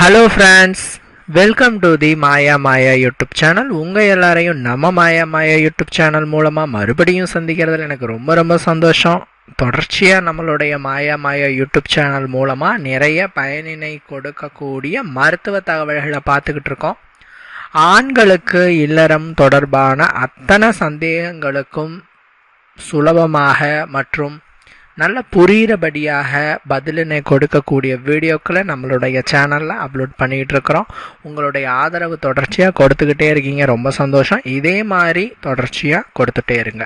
Hello friends welcome to the Maya Maya YouTube channel உங்கள் எல்லாரையும் நம்ம மாயா மாயா யூடியூப் சேனல் மூலமாக மறுபடியும் சந்திக்கிறதுல எனக்கு ரொம்ப ரொம்ப சந்தோஷம். தொடர்ச்சியாக நம்மளுடைய மாயா மாயா யூடியூப் சேனல் மூலமாக நிறைய பயனினை கொடுக்கக்கூடிய மருத்துவ தகவல்களை பார்த்துக்கிட்டு இருக்கோம். ஆண்களுக்கு இல்லறம் தொடர்பான அத்தனை சந்தேகங்களுக்கும் சுலபமாக மற்றும் நல்ல புரிகிறபடியாக பதிலினை கொடுக்கக்கூடிய வீடியோக்களை நம்மளுடைய சேனலில் அப்லோட் பண்ணிகிட்டு இருக்கிறோம் உங்களுடைய ஆதரவு தொடர்ச்சியாக கொடுத்துக்கிட்டே இருக்கீங்க. ரொம்ப சந்தோஷம். இதே மாதிரி தொடர்ச்சியாக கொடுத்துட்டே இருங்க.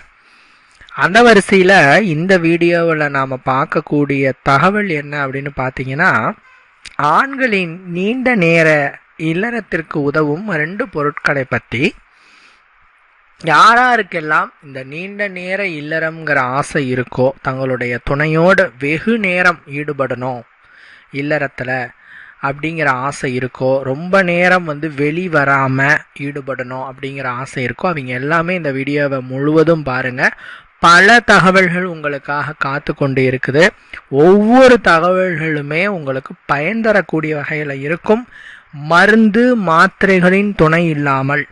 அந்த வரிசையில் இந்த வீடியோவில் நாம் பார்க்கக்கூடிய தகவல் என்ன அப்படின்னு பார்த்தீங்கன்னா ஆண்களின் நீண்ட நேர இல்லறத்திற்கு உதவும் ரெண்டு பொருட்களை பற்றி யாராருக்கெல்லாம் இந்த நீண்ட நேர இல்லறம்ங்கிற ஆசை இருக்கோ தங்களுடைய துணையோடு வெகு நேரம் ஈடுபடணும் இல்லறத்தில் அப்படிங்கிற ஆசை இருக்கோ ரொம்ப நேரம் வந்து வெளி வராமல் ஈடுபடணும் அப்படிங்கிற ஆசை இருக்கோ அவங்க எல்லாமே இந்த வீடியோவை முழுவதும் பாருங்கள் பல தகவல்கள் உங்களுக்காக காத்து கொண்டு இருக்குது. ஒவ்வொரு தகவல்களுமே உங்களுக்கு பயன் தரக்கூடிய வகையில் இருக்கும். மருந்து மாத்திரைகளின் துணை இல்லாமல்.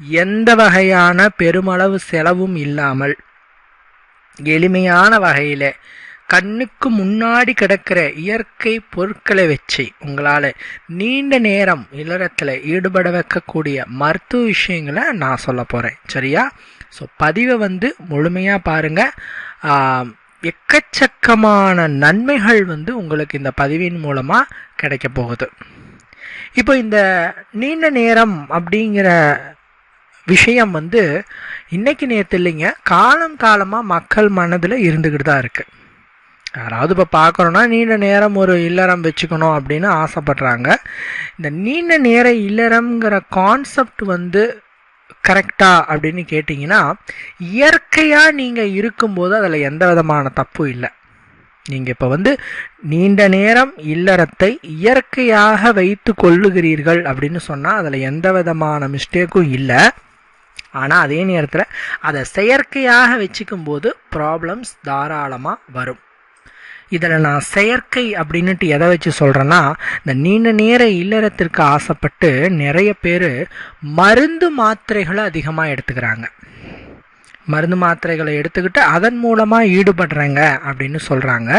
எந்த வகையான பெருமளவு செலவும் இல்லாமல் எளிமையான வகையில் கண்ணுக்கு முன்னாடி கிடக்கிற இயற்கை பொருட்களை வச்சு உங்களால் நீண்ட நேரம் இல்லறத்தில் ஈடுபட வைக்கக்கூடிய மருத்துவ விஷயங்களை நான் சொல்ல போகிறேன் சரியா? ஸோ பதிவை வந்து முழுமையாக பாருங்கள் எக்கச்சக்கமான நன்மைகள் வந்து உங்களுக்கு இந்த பதிவின் மூலமாக கிடைக்க போகுது. இப்போ இந்த நீண்ட நேரம் அப்படிங்கிற விஷயம் வந்து இன்னைக்கு நேற்று இல்லைங்க காலம் காலமாக மக்கள் மனதில் இருந்துக்கிட்டு தான் இருக்குது யாராவது இப்போ பார்க்குறோன்னா நீண்ட நேரம் ஒரு இல்லறம் வச்சுக்கணும் அப்படின்னு ஆசைப்படுறாங்க. இந்த நீண்ட நேர இல்லறம்ங்கிற கான்செப்ட் வந்து கரெக்டா அப்படின்னு கேட்டிங்கன்னா இயற்கையாக நீங்கள் இருக்கும்போது அதில் எந்த விதமான தப்பும் இல்லை. நீங்கள் இப்போ வந்து நீண்ட நேரம் இல்லறத்தை இயற்கையாக வைத்து கொள்ளுகிறீர்கள் அப்படின்னு சொன்னால் அதில் எந்த விதமான மிஸ்டேக்கும் இல்லை. ஆனால் அதே நேரத்தில் அதை செயற்கையாக வச்சுக்கும் போது ப்ராப்ளம்ஸ் தாராளமாக வரும். இதில் நான் செயற்கை அப்படின்னுட்டு எதை வச்சு சொல்கிறேன்னா இந்த நீண்ட நேர இல்லறத்திற்கு ஆசைப்பட்டு நிறைய பேர் மருந்து மாத்திரைகளை அதிகமாக எடுத்துக்கிறாங்க. மருந்து மாத்திரைகளை எடுத்துக்கிட்டு அதன் மூலமாக ஈடுபடுறேங்க அப்படின்னு சொல்கிறாங்க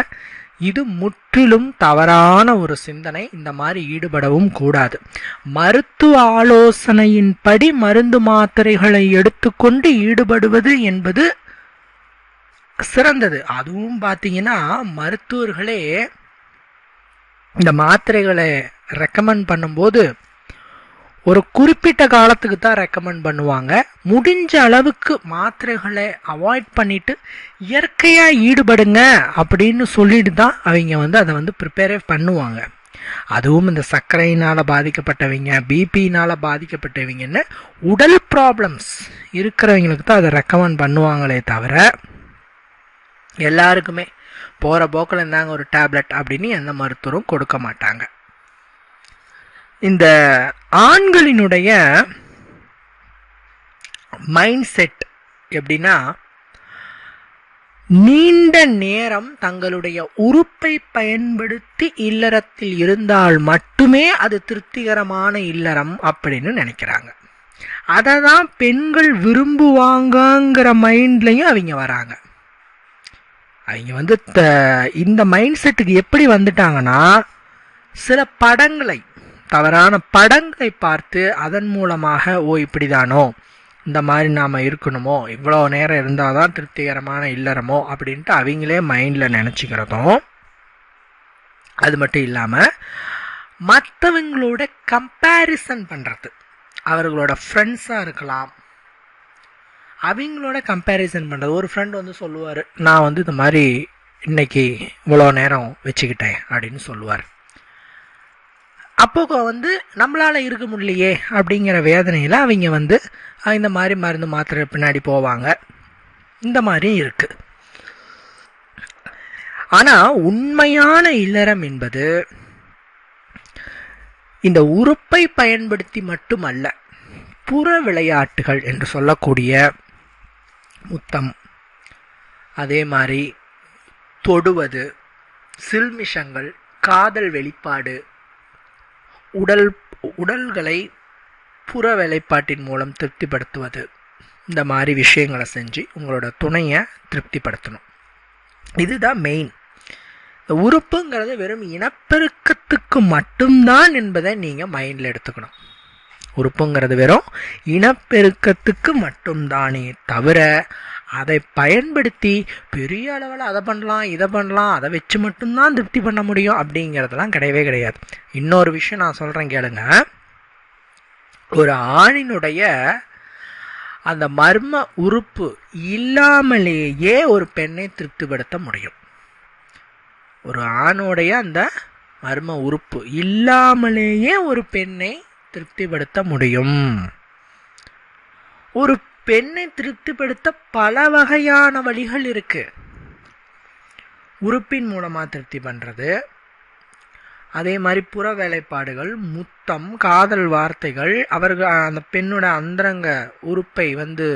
இது முற்றிலும் தவறான ஒரு சிந்தனை. இந்த மாதிரி ஈடுபடவும் கூடாது. மருத்துவ ஆலோசனையின்படி மருந்து மாத்திரைகளை எடுத்துக்கொண்டு ஈடுபடுவது என்பது சிறந்தது. அதுவும் பார்த்தீங்கன்னா மருத்துவர்களே இந்த மாத்திரைகளை ரெக்கமெண்ட் பண்ணும்போது ஒரு குறிப்பிட்ட காலத்துக்கு தான் ரெக்கமெண்ட் பண்ணுவாங்க. முடிஞ்ச அளவுக்கு மாத்திரைகளை அவாய்ட் பண்ணிட்டு இயற்கையாக ஈடுபடுங்க அப்படின்னு சொல்லிட்டு தான் அவங்க வந்து அதை வந்து ப்ரிப்பேரே பண்ணுவாங்க. அதுவும் இந்த சர்க்கரையினால் பாதிக்கப்பட்டவங்க பிபினால் பாதிக்கப்பட்டவங்கன்னு உடல் ப்ராப்ளம்ஸ் இருக்கிறவங்களுக்கு தான் அதை ரெக்கமெண்ட் பண்ணுவாங்களே தவிர எல்லாருக்குமே போகிற போக்கில் இருந்தாங்க ஒரு டேப்லெட் அப்படின்னு எந்த மருத்துவரும் கொடுக்க மாட்டாங்க. இந்த ஆண்களினுடைய மைண்ட் செட் எப்படின்னா நீண்ட நேரம் தங்களுடைய உறுப்பை பயன்படுத்தி இல்லறத்தில் இருந்தால் மட்டுமே அது திருப்திகரமான இல்லறம் அப்படின்னு நினைக்கிறாங்க. அதை தான் பெண்கள் விரும்புவாங்கங்கிற மைண்ட்லையும் அவங்க வராங்க. அவங்க வந்து இந்த மைண்ட் செட்டுக்கு எப்படி வந்துட்டாங்கன்னா சில படங்களை தவறான படங்களை பார்த்து அதன் மூலமாக ஓ இப்படிதானோ? இந்த மாதிரி நாம் இருக்கணுமோ? இவ்வளோ நேரம் இருந்தால் தான் திருப்திகரமான இல்லறமோ? அப்படின்ட்டு அவங்களே மைண்டில் நினச்சிக்கிறதும் அது மட்டும் இல்லாமல் மற்றவங்களோட கம்பேரிசன் பண்ணுறது அவர்களோட ஃப்ரெண்ட்ஸாக இருக்கலாம். அவங்களோட கம்பேரிசன் பண்ணுறது ஒரு ஃப்ரெண்ட் வந்து சொல்லுவார் நான் வந்து இந்த மாதிரி இன்னைக்கு இவ்வளோ நேரம் வச்சுக்கிட்டேன் அப்படின்னு சொல்லுவார். அப்போ வந்து நம்மளால் இருக்க முடியலையே அப்படிங்கிற வேதனையில் அவங்க வந்து இந்த மாதிரி மருந்து மாத்திரை பின்னாடி போவாங்க. இந்த மாதிரியும் இருக்குது ஆனால் உண்மையான இல்லறம் என்பது இந்த உறுப்பை பயன்படுத்தி மட்டுமல்ல புற விளையாட்டுகள் என்று சொல்லக்கூடிய முத்தம் அதே மாதிரி தொடுவது சில்மிஷங்கள் காதல் வெளிப்பாடு உடல் உடல்களை புற வேலைப்பாட்டின் மூலம் திருப்திப்படுத்துவது. இந்த மாதிரி விஷயங்களை செஞ்சு உங்களோட துணையை திருப்திப்படுத்தணும். இதுதான் மெயின் இந்த உறுப்புங்கிறது வெறும் இனப்பெருக்கத்துக்கு மட்டும்தான் என்பதை நீங்கள் மைண்டில் எடுத்துக்கணும். உறுப்புங்கிறது வெறும் இனப்பெருக்கத்துக்கு மட்டும்தானே தவிர அதை பயன்படுத்தி பெரிய அளவில் அதை பண்ணலாம் இதை பண்ணலாம் அதை வச்சு மட்டும்தான் திருப்தி பண்ண முடியும் அப்படிங்கிறதெல்லாம் கிடையவே கிடையாது. இன்னொரு விஷயம் நான் சொல்கிறேன் கேளுங்க. ஒரு ஆணினுடைய அந்த மர்ம உறுப்பு இல்லாமலேயே ஒரு பெண்ணை திருப்திப்படுத்த முடியும். ஒரு ஆணுடைய அந்த மர்ம உறுப்பு இல்லாமலேயே ஒரு பெண்ணை திருப்திப்படுத்த முடியும். ஒரு பெண்ணை திருப்திப்படுத்த பல வகையான வழிகள் இருக்கு. உறுப்பின் மூலமாக திருப்தி பண்ணுறது அதே மாதிரி புற வேலைப்பாடுகள் முத்தம் காதல் வார்த்தைகள் அவர்கள் அந்த பெண்ணோட அந்தரங்க உறுப்பை வந்து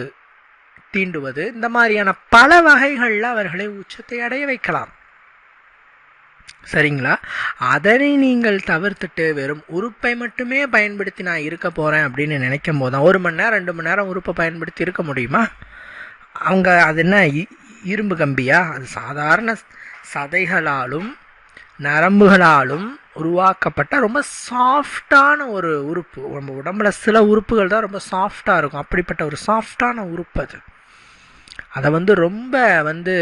தீண்டுவது இந்த மாதிரியான பல வகைகளில் அவர்களை உச்சத்தை அடைய வைக்கலாம். சரிங்களா? அதனை நீங்கள் தவிர்த்துட்டு வெறும் உறுப்பை மட்டுமே பயன்படுத்தி நான் இருக்க போகிறேன் அப்படின்னு நினைக்கும் போது ஒரு மணி நேரம் ரெண்டு மணி நேரம் உறுப்பை பயன்படுத்தி இருக்க முடியுமா? அவங்க அது என்ன இரும்பு கம்பியா? அது சாதாரண சதைகளாலும் நரம்புகளாலும் உருவாக்கப்பட்ட ரொம்ப சாஃப்டான ஒரு உறுப்பு. நம்ம உடம்புல சில உறுப்புகள் தான் ரொம்ப சாஃப்டாக இருக்கும். அப்படிப்பட்ட ஒரு சாஃப்டான உறுப்பு அது. அதை வந்து ரொம்ப வந்து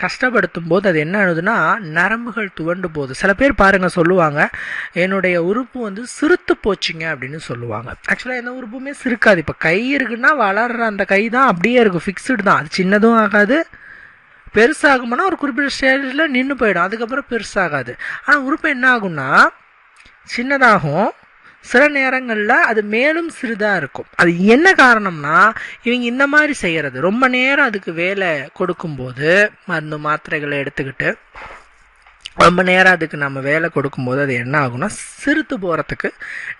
கஷ்டப்படுத்தும் போது அது என்ன ஆகுதுன்னா நரம்புகள் துவண்டு போகுது. சில பேர் பாருங்கள் சொல்லுவாங்க என்னுடைய உறுப்பு வந்து சிறுத்து போச்சுங்க அப்படின்னு சொல்லுவாங்க. ஆக்சுவலாக எந்த உறுப்புமே சிறுக்காது. இப்போ கை இருக்குன்னா வளர்கிற அந்த கை தான் அப்படியே இருக்கும். ஃபிக்ஸ்டு தான். அது சின்னதும் ஆகாது. பெருசாகும்னா ஒரு குறிப்பிட்ட ஸ்டேஜில் நின்று போயிடும். அதுக்கப்புறம் பெருசாகாது. ஆனால் உறுப்பு என்ன ஆகும்னா சின்னதாகும். சில நேரங்களில் அது மேலும் சிறிதாக இருக்கும். அது என்ன காரணம்னா இவங்க இந்த மாதிரி செய்கிறது ரொம்ப நேரம் அதுக்கு வேலை கொடுக்கும்போது மருந்து மாத்திரைகளை எடுத்துக்கிட்டு ரொம்ப நேரம் அதுக்கு நம்ம வேலை கொடுக்கும்போது அது என்ன ஆகும்னா சிறுத்து போகிறதுக்கு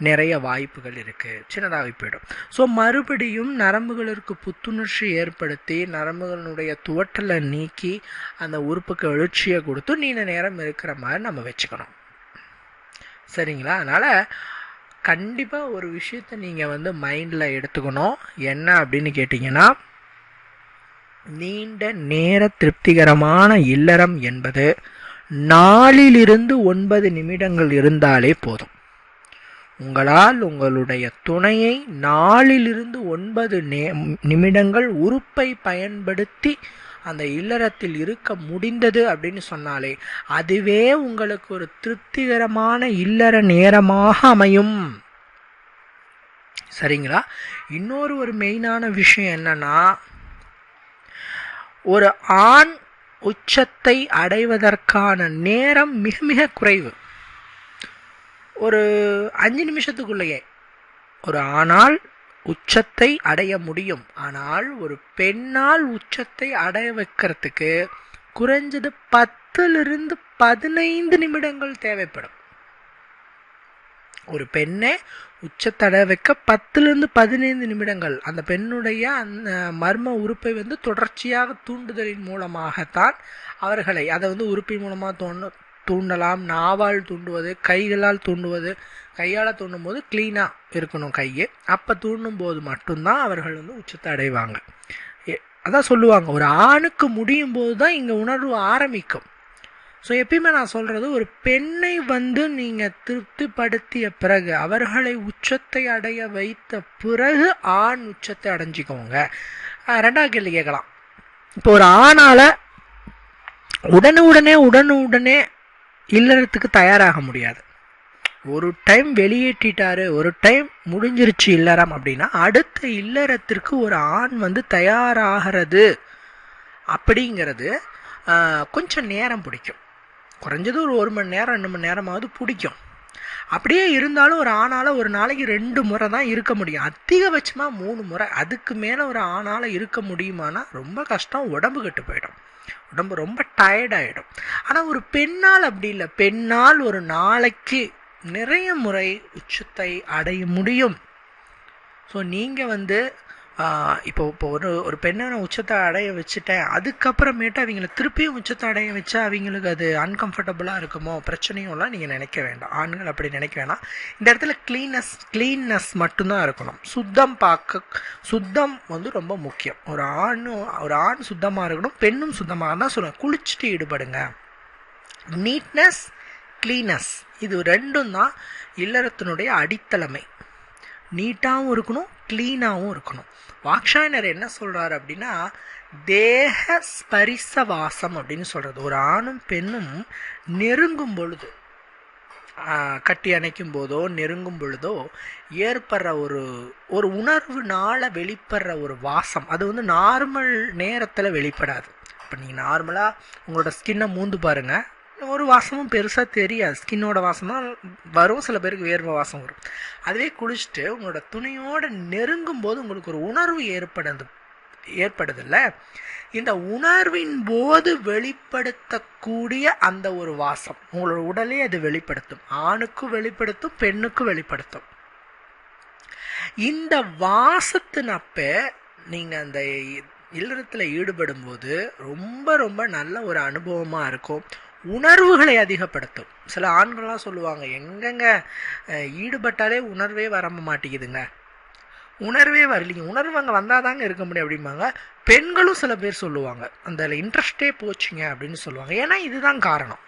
நிறைய வாய்ப்புகள் இருக்குது சின்னதாகி போயிடும். ஸோ மறுபடியும் நரம்புகளுக்கு புத்துணர்ச்சி ஏற்படுத்தி நரம்புகளுடைய துவட்டலை நீக்கி அந்த உறுப்புக்கு எழுச்சியை கொடுத்து நீண்ட நேரம் இருக்கிற மாதிரி நம்ம வச்சுக்கணும். சரிங்களா? அதனால் கண்டிப்பாக ஒரு விஷயத்த நீங்கள் வந்து மைண்டில் எடுத்துக்கணும். என்ன அப்படின்னு கேட்டிங்கன்னா நீண்ட நேர திருப்திகரமான இல்லறம் என்பது நாளிலிருந்து ஒன்பது நிமிடங்கள் இருந்தாலே போதும். உங்களால் உங்களுடைய துணையை நாளிலிருந்து ஒன்பது நிமிடங்கள் உறுப்பை பயன்படுத்தி அந்த இல்லறத்தில் இருக்க முடிந்தது அப்படின்னு சொன்னாலே அதுவே உங்களுக்கு ஒரு திருப்திகரமான இல்லற நேரமாக அமையும். சரிங்களா? இன்னொரு ஒரு மெயினான விஷயம் என்னன்னா ஒரு ஆண் உச்சத்தை அடைவதற்கான நேரம் மிக மிக குறைவு. ஒரு அஞ்சு நிமிஷத்துக்குள்ளேயே. ஒரு ஆணால் உச்சத்தை அடைய முடியும். ஆனால் ஒரு பெண்ணால் உச்சத்தை அடைய வைக்கிறதுக்கு குறைஞ்சது பத்திலிருந்து பதினைந்து நிமிடங்கள் தேவைப்படும். ஒரு பெண்ணை உச்சத்தடை வைக்க பத்துலேருந்து பதினைந்து நிமிடங்கள். அந்த பெண்ணுடைய அந்த மர்ம உறுப்பை வந்து தொடர்ச்சியாக தூண்டுதலின் மூலமாகத்தான் அவர்களை அதை வந்து உறுப்பின் மூலமாக தோணு தூண்டலாம் நாவால் தூண்டுவது கைகளால் தூண்டுவது கையால் தூண்டும் போது க்ளீனாக இருக்கணும் கையை. அப்போ தூண்டும் போது மட்டும்தான் அவர்கள் வந்து உச்சத்தை அடைவாங்க. அதான் சொல்லுவாங்க ஒரு ஆணுக்கு முடியும் போது தான் இங்கே உணர்வு ஆரம்பிக்கும். ஸோ எப்பயுமே நான் சொல்கிறது ஒரு பெண்ணை வந்து நீங்கள் திருப்திப்படுத்திய பிறகு அவர்களை உச்சத்தை அடைய வைத்த பிறகு ஆண் உச்சத்தை அடைஞ்சிக்கோங்க. ரெண்டாவது கேள்வி கேட்கலாம். இப்போ ஒரு ஆணால் உடனுடனே உடனுடனே இல்லறத்துக்கு தயாராக முடியாது. ஒரு டைம் வெளியேற்றிட்டாரு ஒரு டைம் முடிஞ்சிருச்சு இல்லறம் அப்படின்னா அடுத்த இல்லறத்திற்கு ஒரு ஆண் வந்து தயாராகிறது அப்படிங்கிறது கொஞ்சம் நேரம் பிடிக்கும். குறைஞ்சது ஒரு ஒரு மணி நேரம் ரெண்டு மணி நேரமாவது பிடிக்கும். அப்படியே இருந்தாலும் ஒரு ஆணால் ஒரு நாளைக்கு ரெண்டு முறை தான் இருக்க முடியும். அதிகபட்சமாக மூணு முறை. அதுக்கு மேலே ஒரு ஆணால் இருக்க முடியுமானா ரொம்ப கஷ்டம். உடம்பு கெட்டு போயிடும். உடம்பு ரொம்ப டயர்டாயிடும் ஆனால் ஒரு பெண்ணால் அப்படி இல்லை. பெண்ணால் ஒரு நாளைக்கு நிறைய முறை உச்சத்தை அடைய முடியும். ஸோ நீங்கள் வந்து இப்போ இப்போ ஒரு ஒரு பெண்ணை நான் உச்சத்தை அடைய வச்சுட்டேன். அதுக்கப்புறமேட்டு அவங்கள திருப்பியும் உச்சத்தை அடைய வச்சா அவங்களுக்கு அது அன்கம்ஃபர்டபுளாக இருக்குமோ? பிரச்சனையும்லாம் நீங்கள் நினைக்க வேண்டாம். ஆண்கள் அப்படி நினைக்க வேண்டாம் இந்த இடத்துல க்ளீனஸ் க்ளீன்னஸ் மட்டும்தான் இருக்கணும். சுத்தம் பார்க்க சுத்தம் வந்து ரொம்ப முக்கியம். ஒரு ஆணும் ஒரு ஆண் சுத்தமாக இருக்கணும் பெண்ணும் சுத்தமாக தான் சொல்லுவேன் குளிச்சுட்டு ஈடுபடுங்க. நீட்னஸ் க்ளீனஸ் இது ரெண்டும் தான் இல்லறத்தினுடைய அடித்தளமை. நீட்டாகவும் இருக்கணும் க்ளீனாகவும் இருக்கணும். வாக்ஷாயனர் என்ன சொல்கிறாரு அப்படின்னா தேக ஸ்பரிச வாசம் அப்படின்னு சொல்கிறது ஒரு ஆணும் பெண்ணும் நெருங்கும் பொழுது கட்டி அணைக்கும் போதோ நெருங்கும் பொழுதோ ஏற்படுற ஒரு ஒரு உணர்வுனால வெளிப்படுற ஒரு வாசம். அது வந்து நார்மல் நேரத்தில் வெளிப்படாது. இப்போ நீங்கள் நார்மலாக உங்களோட ஸ்கின்னை மூந்து பாருங்கள் ஒரு வாசமும் பெருசாக தெரியாது. ஸ்கின்னோட வாசம் தான் வரும் சில பேருக்கு வேர்வை வாசம் வரும். அதுவே குளிச்சுட்டு உங்களோட துணியோடு நெருங்கும் போது உங்களுக்கு ஒரு உணர்வு ஏற்படுது ஏற்படுதில்ல? இந்த உணர்வின் போது வெளிப்படுத்தக்கூடிய அந்த ஒரு வாசம் உங்களோட உடலே அது வெளிப்படுத்தும். ஆணுக்கும் வெளிப்படுத்தும் பெண்ணுக்கும் வெளிப்படுத்தும். இந்த வாசத்தினப்ப நீங்கள் அந்த இல்லறத்தில் ஈடுபடும் போது ரொம்ப ரொம்ப நல்ல ஒரு அனுபவமாக இருக்கும். உணர்வுகளை அதிகப்படுத்தும். சில ஆண்கள்லாம் சொல்லுவாங்க எங்கெங்க ஈடுபட்டாலே உணர்வே வர மாட்டேங்குதுங்க. உணர்வே வரலைங்க. உணர்வு அங்கே வந்தால் தாங்க இருக்க முடியும் அப்படிம்பாங்க. பெண்களும் சில பேர் சொல்லுவாங்க அந்த இன்ட்ரெஸ்டே போச்சுங்க அப்படின்னு சொல்லுவாங்க. ஏன்னா இதுதான் காரணம்.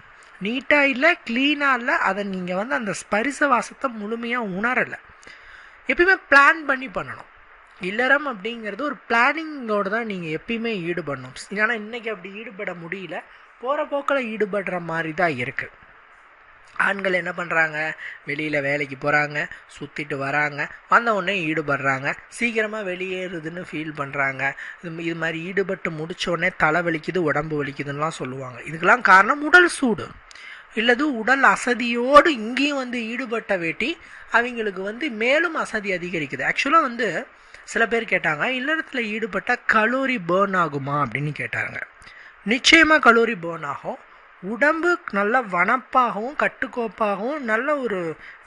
நீட்டாக இல்லை க்ளீனாக இல்லை அதை நீங்கள் வந்து அந்த ஸ்பரிச வாசத்தை முழுமையாக உணரலை. எப்பயுமே பிளான் பண்ணி பண்ணணும். இல்லறம் அப்படிங்கிறது ஒரு பிளானிங்கோடு தான் நீங்கள் எப்பயுமே ஈடுபடணும். ஏன்னா இன்னைக்கு அப்படி ஈடுபட முடியல. போகிற போக்கில் ஈடுபடுற மாதிரி தான் இருக்குது ஆண்கள் என்ன பண்ணுறாங்க வெளியில் வேலைக்கு போகிறாங்க சுற்றிட்டு வராங்க வந்த உடனே ஈடுபடுறாங்க. சீக்கிரமாக வெளியேறுதுன்னு ஃபீல் பண்ணுறாங்க இது இது மாதிரி ஈடுபட்டு முடித்தோடனே தலை வலிக்குது உடம்பு வலிக்குதுன்னெலாம் சொல்லுவாங்க. இதுக்கெல்லாம் காரணம் உடல் சூடு. இல்லது உடல் அசதியோடு இங்கேயும் வந்து ஈடுபட்ட வேட்டி அவங்களுக்கு வந்து மேலும் அசதி அதிகரிக்குது. ஆக்சுவலாக வந்து சில பேர் கேட்டாங்க இல்லறத்தில் ஈடுபட்ட கலோரி பேர்ன் ஆகுமா? அப்படின்னு கேட்டாங்க நிச்சயமாக கலோரி பேர்ன் ஆகும். உடம்பு நல்ல வனப்பாகவும் கட்டுக்கோப்பாகவும் நல்ல ஒரு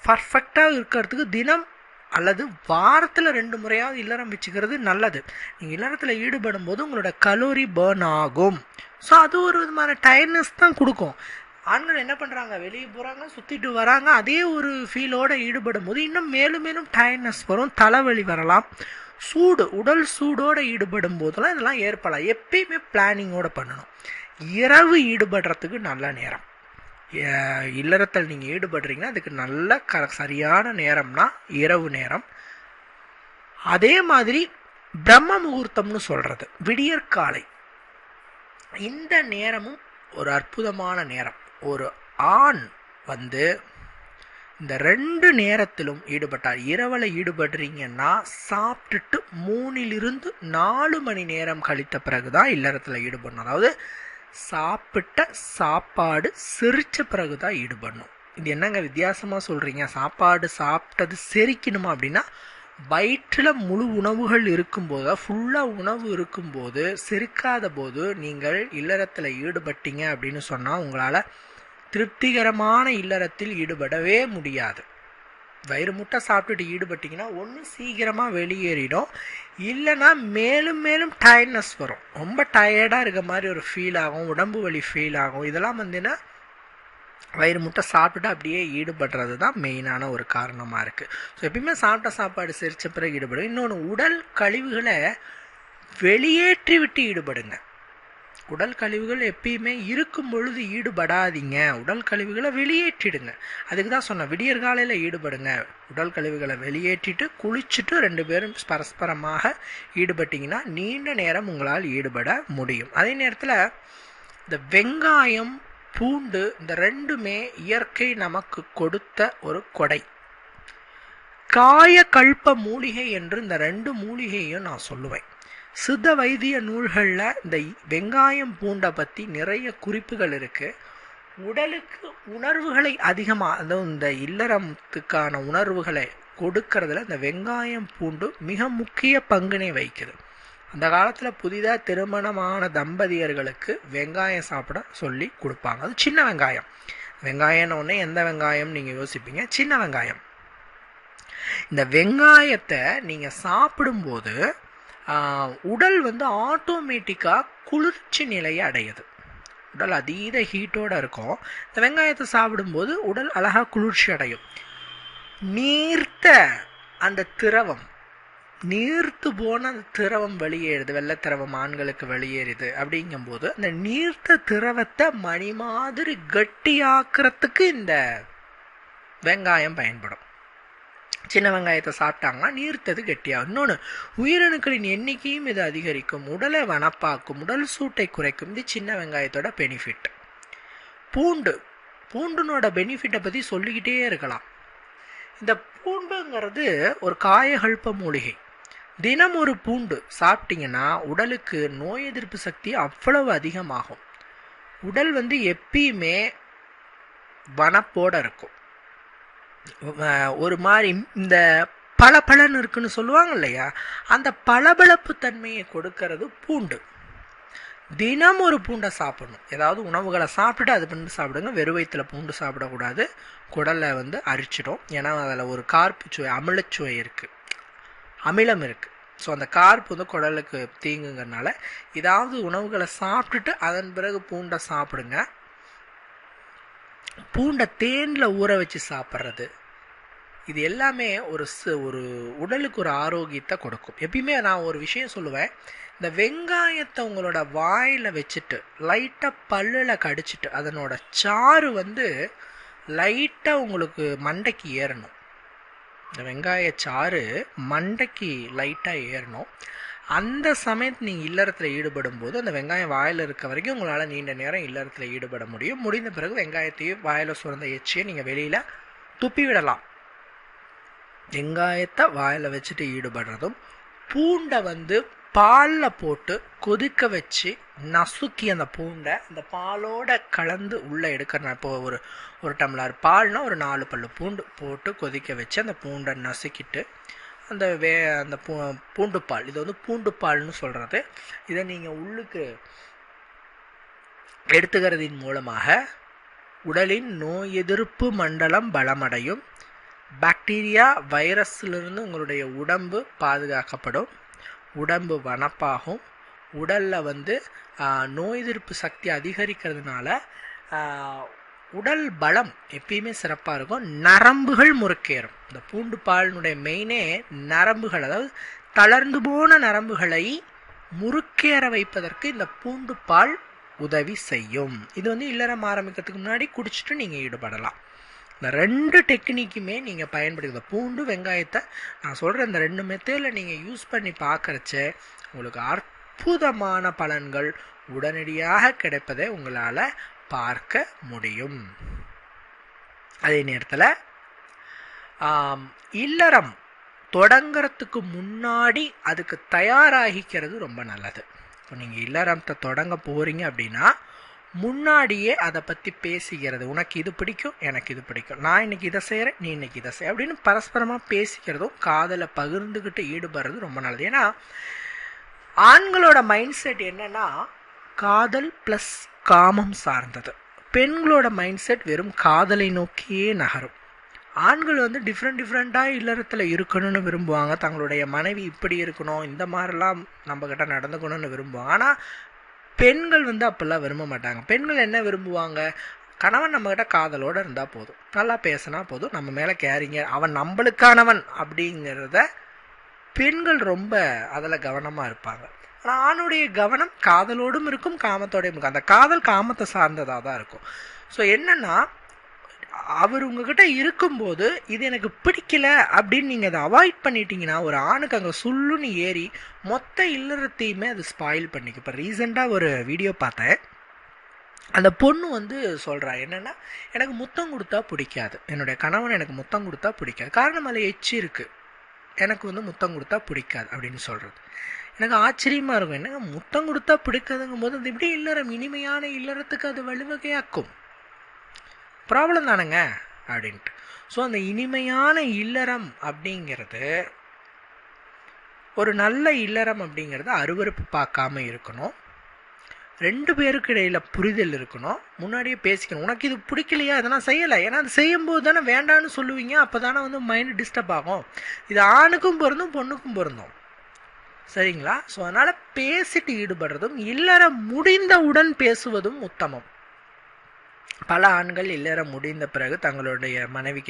பர்ஃபெக்டாக இருக்கிறதுக்கு தினம் அல்லது வாரத்தில் ரெண்டு முறையாவது இல்லறம் வச்சுக்கிறது நல்லது. நீங்கள் இல்லறத்தில் ஈடுபடும் போது உங்களோட கலோரி பேர்ன் ஆகும். ஸோ அது ஒரு விதமான டயர்னஸ் தான் கொடுக்கும். ஆண்கள் என்ன பண்ணுறாங்க வெளியே போகிறாங்க சுற்றிட்டு வராங்க. அதே ஒரு ஃபீலோடு ஈடுபடும் போது இன்னும் மேலும் மேலும் டயர்னஸ் வரும் தலைவலி வரலாம். சூடு உடல் சூடோடு ஈடுபடும் போதெல்லாம் இதெல்லாம் ஏற்படலாம். எப்பயுமே பிளானிங்கோட பண்ணணும். இரவு ஈடுபடுறதுக்கு நல்ல நேரம். இல்லறத்தில் நீங்கள் ஈடுபடுறீங்கன்னா அதுக்கு நல்ல க சரியான நேரம்னா இரவு நேரம். அதே மாதிரி பிரம்ம முகூர்த்தம்னு சொல்கிறது விடியற்காலை இந்த நேரமும் ஒரு அற்புதமான நேரம். ஒரு ஆண் வந்து இந்த ரெண்டு நேரத்திலும் ஈடுபட்டார். இரவில் ஈடுபடுறீங்கன்னா சாப்பிட்டுட்டு மூணிலிருந்து நாலு மணி நேரம் கழித்த பிறகு தான் இல்லறத்தில் ஈடுபடணும். அதாவது சாப்பிட்ட சாப்பாடு சிரித்த பிறகு தான் ஈடுபடணும். இது என்னங்க வித்தியாசமாக சொல்கிறீங்க சாப்பாடு சாப்பிட்டது செரிக்கணுமா அப்படின்னா வயிற்றில் முழு உணவுகள் இருக்கும்போது ஃபுல்லாக உணவு இருக்கும்போது செரிக்காத போது நீங்கள் இல்லறத்தில் ஈடுபட்டீங்க அப்படின்னு சொன்னால் உங்களால் திருப்திகரமான இல்லறத்தில் ஈடுபடவே முடியாது. வயிறு முட்டை சாப்பிட்டுட்டு ஈடுபட்டிங்கன்னா ஒன்று சீக்கிரமாக வெளியேறிடும். இல்லைன்னா மேலும் மேலும் டயர்ட்னஸ் வரும். ரொம்ப டயர்டாக இருக்க மாதிரி ஒரு ஃபீல் ஆகும் உடம்பு வலி ஃபீல் ஆகும். இதெல்லாம் வந்துன்னா வயிறு முட்டை சாப்பிட்டுட்டு அப்படியே ஈடுபடுறது தான் மெயினான ஒரு காரணமாக இருக்குது ஸோ எப்பயுமே சாப்பிட்ட சாப்பாடு சிரித்த பிறகு ஈடுபடும். இன்னொன்று உடல் கழிவுகளை வெளியேற்றி விட்டு ஈடுபடுங்க. உடல் கழிவுகள் எப்பயுமே இருக்கும் பொழுது ஈடுபடாதீங்க. உடல் கழிவுகளை வெளியேற்றிடுங்க. அதுக்கு தான் சொன்னேன் விடியற் காலையில் ஈடுபடுங்க. உடல் கழிவுகளை வெளியேற்றிட்டு குளிச்சுட்டு ரெண்டு பேரும் பரஸ்பரமாக ஈடுபட்டீங்கன்னா நீண்ட நேரம் உங்களால் ஈடுபட முடியும். அதே நேரத்தில் இந்த வெங்காயம் பூண்டு இந்த ரெண்டுமே இயற்கை நமக்கு கொடுத்த ஒரு கொடை. காயகல்ப மூலிகை என்று இந்த ரெண்டு மூலிகையும் நான் சொல்லுவேன். சித்த வைத்திய நூல்களில் இந்த வெங்காயம் பூண்டை பற்றி நிறைய குறிப்புகள் இருக்குது உடலுக்கு உணர்வுகளை அதிகமாக அதாவது இந்த இல்லறத்துக்கான உணர்வுகளை கொடுக்கறதுல இந்த வெங்காயம் பூண்டு மிக முக்கிய பங்கினை வகிக்குது. அந்த காலத்தில் புதிதாக திருமணமான தம்பதியர்களுக்கு வெங்காயம் சாப்பிட சொல்லி கொடுப்பாங்க. அது சின்ன வெங்காயம். வெங்காயம்னு ஒன்று எந்த வெங்காயம் நீங்கள் யோசிப்பீங்க? சின்ன வெங்காயம். இந்த வெங்காயத்தை நீங்கள் சாப்பிடும்போது உடல் வந்து ஆட்டோமேட்டிக்காக குளிர்ச்சி நிலையை அடையுது. உடல் அதீத ஹீட்டோடு இருக்கும். இந்த வெங்காயத்தை சாப்பிடும்போது உடல் அழகாக குளிர்ச்சி அடையும். நீர்த்த அந்த திரவம் நீர்த்து போன அந்த திரவம் வெளியேறுது. வெள்ளை திரவம் ஆண்களுக்கு வெளியேறுது அப்படிங்கும்போது அந்த நீர்த்த திரவத்தை மணி மாதிரி கட்டியாக்குறதுக்கு இந்த வெங்காயம் பயன்படும். சின்ன வெங்காயத்தை சாப்பிட்டாங்கன்னா நீர்த்தது கெட்டியாகும் இன்னொன்று உயிரணுக்களின் எண்ணிக்கையும் இது அதிகரிக்கும். உடலை வனப்பாக்கும் உடல் சூட்டை குறைக்கும். இது சின்ன வெங்காயத்தோட பெனிஃபிட் பூண்டு. பூண்டுனோட பெனிஃபிட்டை பற்றி சொல்லிக்கிட்டே இருக்கலாம். இந்த பூண்டுங்கிறது ஒரு காயகல்ப மூலிகை. தினம் ஒரு பூண்டு சாப்பிட்டீங்கன்னா உடலுக்கு நோய் எதிர்ப்பு சக்தி அவ்வளவு அதிகமாகும். உடல் வந்து எப்பயுமே வனப்போடு இருக்கும். ஒரு மாதிரி இந்த பளபளன்னு இருக்குன்னு சொல்லுவாங்க இல்லையா? அந்த பளபளப்பு தன்மையை கொடுக்கறது பூண்டு. தினம் ஒரு பூண்டை சாப்பிடணும். ஏதாவது உணவுகளை சாப்பிட்டுட்டு அது பண்ணி சாப்பிடுங்க. வெறும் வயிற்றுல பூண்டு சாப்பிடக்கூடாது. குடலை வந்து அரிச்சிடும். ஏன்னா அதில் ஒரு கார்ப்பு சுவை அமிலச்சுவை இருக்குது அமிலம் இருக்குது ஸோ அந்த கார்ப்பு வந்து குடலுக்கு தீங்குங்கிறனால ஏதாவது உணவுகளை சாப்பிட்டுட்டு அதன் பிறகு பூண்டை சாப்பிடுங்க. பூண்டை தேனில் ஊற வச்சு சாப்பிட்றது. இது எல்லாமே ஒரு ஒரு உடலுக்கு ஒரு ஆரோக்கியத்தை கொடுக்கும். எப்பயுமே நான் ஒரு விஷயம் சொல்லுவேன் இந்த வெங்காயத்தை உங்களோட வாயில் வச்சுட்டு லைட்டாக பல்லில் கடிச்சிட்டு அதனோட சாறு வந்து லைட்டாக உங்களுக்கு மண்டைக்கு ஏறணும். இந்த வெங்காய சாறு மண்டைக்கு லைட்டாக ஏறணும். அந்த சமயத்து நீங்கள் இல்லறத்தில் ஈடுபடும் போது அந்த வெங்காயம் வாயில் இருக்க வரைக்கும் உங்களால் நீண்ட நேரம் இல்லறத்தில் ஈடுபட முடியும். முடிந்த பிறகு வெங்காயத்தையும் வாயில் சுரந்த எச்சியை நீங்கள் வெளியில் துப்பி விடலாம். வெங்காயத்தை வாயில் வச்சுட்டு ஈடுபடுறதும் பூண்டை வந்து பாலில் போட்டு கொதிக்க வச்சு நசுக்கி அந்த பூண்டை அந்த பாலோட கலந்து உள்ளே எடுக்கிறேன் இப்போ ஒரு ஒரு டம்ளர் பால்னால் ஒரு நாலு பல்லு பூண்டு போட்டு கொதிக்க வச்சு அந்த பூண்டை நசுக்கிட்டு அந்த வே அந்த பூ பூண்டுப்பால். இது வந்து பூண்டுப்பால்னு சொல்கிறது இதை நீங்கள் உள்ளுக்கு எடுத்துக்கிறதின் மூலமாக உடலின் நோய் எதிர்ப்பு மண்டலம் பலமடையும். பாக்டீரியா வைரஸ்லேருந்து உங்களுடைய உடம்பு பாதுகாக்கப்படும். உடம்பு வனப்பாகும். உடலில் வந்து நோய் எதிர்ப்பு சக்தி அதிகரிக்கிறதுனால உடல் பலம் எப்பயுமே சிறப்பாக இருக்கும். நரம்புகள் முறுக்கேறும். இந்த பூண்டு பாலினுடைய மெயினே நரம்புகள் அதாவது தளர்ந்து போன நரம்புகளை முறுக்கேற வைப்பதற்கு இந்த பூண்டு பால் உதவி செய்யும். இது வந்து இல்லறம் ஆரம்பிக்கிறதுக்கு முன்னாடி குடிச்சிட்டு நீங்கள் ஈடுபடலாம். இந்த ரெண்டு டெக்னிக்குமே நீங்கள் பயன்படுத்த பூண்டு வெங்காயத்தை நான் சொல்கிற இந்த ரெண்டு மெத்தேடில் நீங்கள் யூஸ் பண்ணி பார்க்குறச்ச உங்களுக்கு அற்புதமான பலன்கள் உடனடியாக கிடைப்பதை உங்களால் பார்க்க முடியும். அதே நேரத்தில் இல்லறம் தொடங்கிறதுக்கு முன்னாடி அதுக்கு தயாராகிக்கிறது ரொம்ப நல்லது. இப்போ நீங்கள் இல்லறத்தை தொடங்க போகிறீங்க அப்படின்னா முன்னாடியே அதை பற்றி பேசிக்கிறது உனக்கு இது பிடிக்கும் எனக்கு இது பிடிக்கும். நான் இன்னைக்கு இதை செய்கிறேன் நீ இன்னைக்கு இதை செய்ய அப்படின்னு பரஸ்பரமாக பேசிக்கிறதும் காதலை பகிர்ந்துக்கிட்டு ஈடுபடுறது ரொம்ப நல்லது. ஏன்னா ஆண்களோட மைண்ட் செட் என்னன்னா காதல் ப்ளஸ் காமம் சார்ந்தது. பெண்களோட மைண்ட் செட் வெறும் காதலை நோக்கியே நகரும். ஆண்கள் வந்து டிஃப்ரெண்ட் டிஃப்ரெண்ட்டாக இல்லறத்தில் இருக்கணும்னு விரும்புவாங்க. தங்களுடைய மனைவி இப்படி இருக்கணும் இந்த மாதிரிலாம் நம்மக்கிட்ட நடந்துக்கணும்னு விரும்புவாங்க. ஆனால் பெண்கள் வந்து அப்போல்லாம் விரும்ப மாட்டாங்க. பெண்கள் என்ன விரும்புவாங்க? கணவன் நம்மக்கிட்ட காதலோடு இருந்தால் போதும். நல்லா பேசினா போதும். நம்ம மேலே கேரிங்க அவன் நம்மளுக்கானவன் அப்படிங்கிறத பெண்கள் ரொம்ப அதில் கவனமாக இருப்பாங்க. ஆனால் ஆணுடைய கவனம் காதலோடும் இருக்கும் காமத்தோடையும் இருக்கும். அந்த காதல் காமத்தை சார்ந்ததாக தான் இருக்கும். ஸோ என்னென்னா அவர் உங்ககிட்ட இருக்கும்போது இது எனக்கு பிடிக்கல அப்படின்னு நீங்கள் அதை அவாய்ட் பண்ணிட்டீங்கன்னா ஒரு ஆணுக்கு அங்கே சுள்ளுன்னு ஏறி மொத்த இல்லறத்தையுமே அது ஸ்பாயில் பண்ணிக்கும். இப்போ ரீசெண்டாக ஒரு வீடியோ பார்த்தேன். அந்த பொண்ணு வந்து சொல்கிறா என்னென்னா எனக்கு முத்தம் கொடுத்தா பிடிக்காது. என்னுடைய கணவன் எனக்கு முத்தம் கொடுத்தா பிடிக்காது. காரணம் அதில் எச்சி இருக்குது எனக்கு வந்து முத்தம் கொடுத்தா பிடிக்காது அப்படின்னு சொல்கிறது எனக்கு ஆச்சரியமாக இருக்கும். என்னங்க முத்தம் கொடுத்தா பிடிக்காதுங்கும் போது அது இப்படி இல்லறம்? இனிமையான இல்லறத்துக்கு அது வழிவகையாக்கும். ப்ராப்ளம் தானேங்க அப்படின்ட்டு. ஸோ அந்த இனிமையான இல்லறம் அப்படிங்கிறது ஒரு நல்ல இல்லறம் அப்படிங்கிறது அருவறுப்பு பார்க்காம இருக்கணும். ரெண்டு பேருக்கு இடையில் புரிதல் இருக்கணும். முன்னாடியே பேசிக்கணும். உனக்கு இது பிடிக்கலையா? இதெல்லாம் செய்யலை. ஏன்னா அது செய்யும்போது தானே வேண்டான்னு சொல்லுவீங்க. அப்போ தானே வந்து மைண்டு டிஸ்டர்ப் ஆகும். இது ஆணுக்கும் பொருந்தும் பொண்ணுக்கும் பொருந்தும். சரிங்களா? ஸோ அதனால் பேசிட்டு ஈடுபடுறதும் இல்லற முடிந்தவுடன் பேசுவதும் உத்தமம். பல ஆண்கள் இல்லற முடிந்த பிறகு தங்களுடைய மனைவி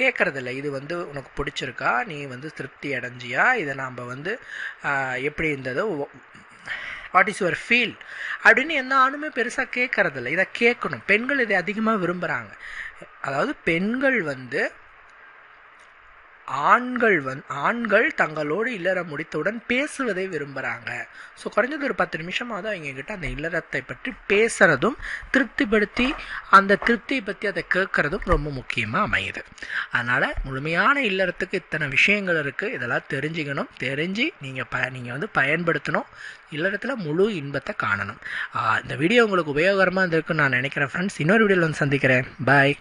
கேட்குறதில்ல இது வந்து உனக்கு பிடிச்சிருக்கா? நீ வந்து திருப்தி அடைஞ்சியா? இதை நாம் வந்து எப்படி இருந்ததோ? வாட் இஸ் யுவர் ஃபீல் அப்படின்னு எந்த ஆணுமே பெருசாக கேட்கறதில்ல இதை கேட்கணும் பெண்கள் இதை அதிகமாக விரும்புகிறாங்க அதாவது பெண்கள் வந்து ஆண்கள் வந் ஆண்கள் தங்களோடு இல்லறம் முடித்தவுடன் பேசுவதை விரும்புகிறாங்க ஸோ குறைஞ்சது ஒரு பத்து நிமிஷமாவது அவங்க கிட்ட அந்த இல்லறத்தை பற்றி பேசுகிறதும் திருப்திப்படுத்தி அந்த திருப்தியை பற்றி அதை கேட்குறதும் ரொம்ப முக்கியமாக அமையுது. அதனால் முழுமையான இல்லறத்துக்கு இத்தனை விஷயங்கள் இருக்குது இதெல்லாம் தெரிஞ்சுக்கணும். தெரிஞ்சு நீங்கள் ப நீங்கள் வந்து பயன்படுத்தணும். இல்லறத்தில் முழு இன்பத்தை காணணும். இந்த வீடியோ உங்களுக்கு உபயோகரமாக இருந்திருக்குன்னு நான் நினைக்கிறேன் ஃப்ரெண்ட்ஸ் இன்னொரு வீடியோவில் வந்து சந்திக்கிறேன். பாய்